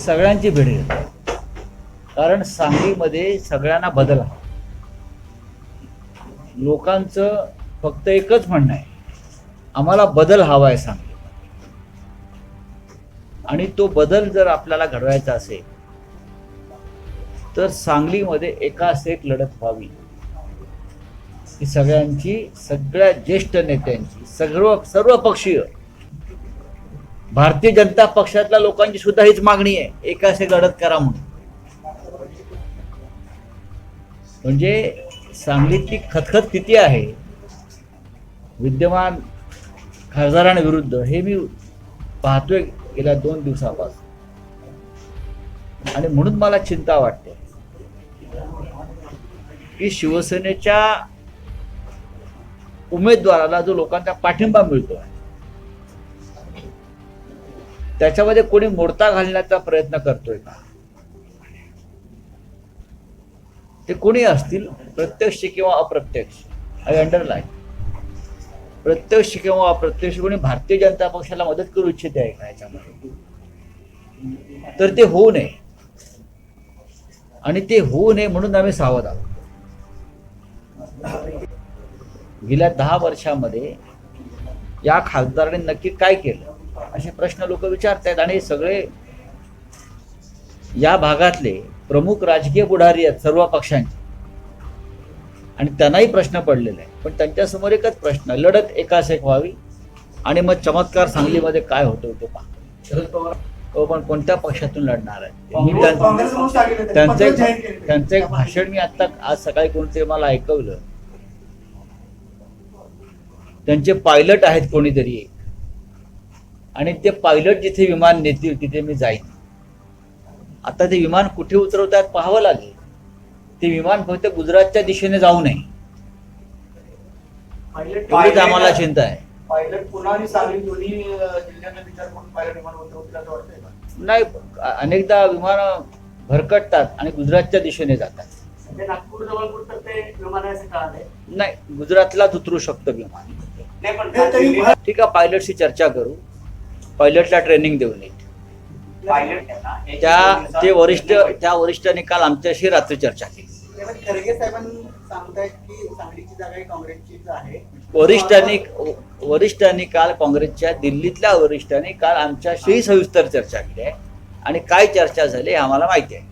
सगळ्यांची भेट घेतो. कारण सांगलीमध्ये सगळ्यांना बदल हवा लोकांचं फक्त एकच म्हणणं आहे. आम्हाला बदल हवा आहे सांगली. आणि तो बदल जर आपल्याला घडवायचा असेल तर सांगलीमध्ये एकास एक लढत व्हावी. ही सगळ्यांची सगळ्या ज्येष्ठ नेत्यांची सर्व सर्व पक्षीय भारतीय जनता पक्षातल्या लोकांची सुद्धा हीच मागणी आहे. एका असे लढत करा म्हणून. म्हणजे सांगलीतली खतखत किती आहे? विद्यमान खासदारांविरुद्ध हे मी पाहतोय गेल्या दोन दिवसापासून. आणि म्हणून मला चिंता वाटते. की शिवसेनेच्या उमेदवाराला जो लोकांचा पाठिंबा मिळतो त्याच्यामध्ये कोणी मोडता घालण्याचा प्रयत्न करतोय का? ते कोणी असतील? प्रत्यक्ष किंवा अप्रत्यक्ष? आय अंडरलाईन प्रत्यक्ष किंवा अप्रत्यक्ष कोणी भारतीय जनता पक्षाला मदत करू इच्छिते आहे का याच्यामध्ये? तर ते होऊ नये. आणि ते होऊ नये म्हणून आम्ही सावध आहोत. गेल्या दहा वर्षामध्ये या खासदारांनी नक्की काय केलं? असे प्रश्न लोक विचारतायत आणि सगळे या भागातले प्रमुख राजकीय पुढारी आहेत सर्व पक्षांचे. आणि त्यांनाही प्रश्न पडलेले आहे पण त्यांच्यासमोर एकच प्रश्न लढत एकास एक व्हावी आणि मग चमत्कार सांगलीमध्ये काय होतो ते पहा. शरद पवार. तो पण कोणत्या पक्षातून लढणार आहे. त्यांचं एक केलं. त्यांचं एक भाषण मी आता आज सकाळी कोणते मला ऐकवलं. त्यांचे पायलट आहेत कोणीतरी. एक आणि ते पायलट जिथे विमान नेतील तिथे मी जाईन. आता ते विमान कुठे उतरवतात पाहावं लागेल. ते विमान फक्त गुजरातच्या दिशेने जाऊ नये. पायलट एवढीच आम्हाला चिंता आहे. पायलट पुन्हा आणि सांगली दोन्ही अं, जिल्ह्यांना विचार करून पायलट विमान उतरवतील असं वाटतंय का? नाही अनेकदा विमान भरकटतात आणि गुजरातच्या दिशेने जातात. म्हणजे नाही गुजरातलाच उतरू शकतं विमान. ठीक आहे पायलटशी चर्चा करू. पायलटला ट्रेनिंग देऊ नये पायलट त्या ते वरिष्ठ त्या वरिष्ठांनी काल आमच्याशी रात्री चर्चा केली. खरगे साहेबांनी सांगतायत की सांगलीची जागा काँग्रेसचीच आहे. वरिष्ठांनी वरिष्ठांनी काल काँग्रेसच्या दिल्लीतल्या वरिष्ठांनी काल आमच्याशी सविस्तर चर्चा केली आहे. आणि काय चर्चा झाली आम्हाला माहिती आहे.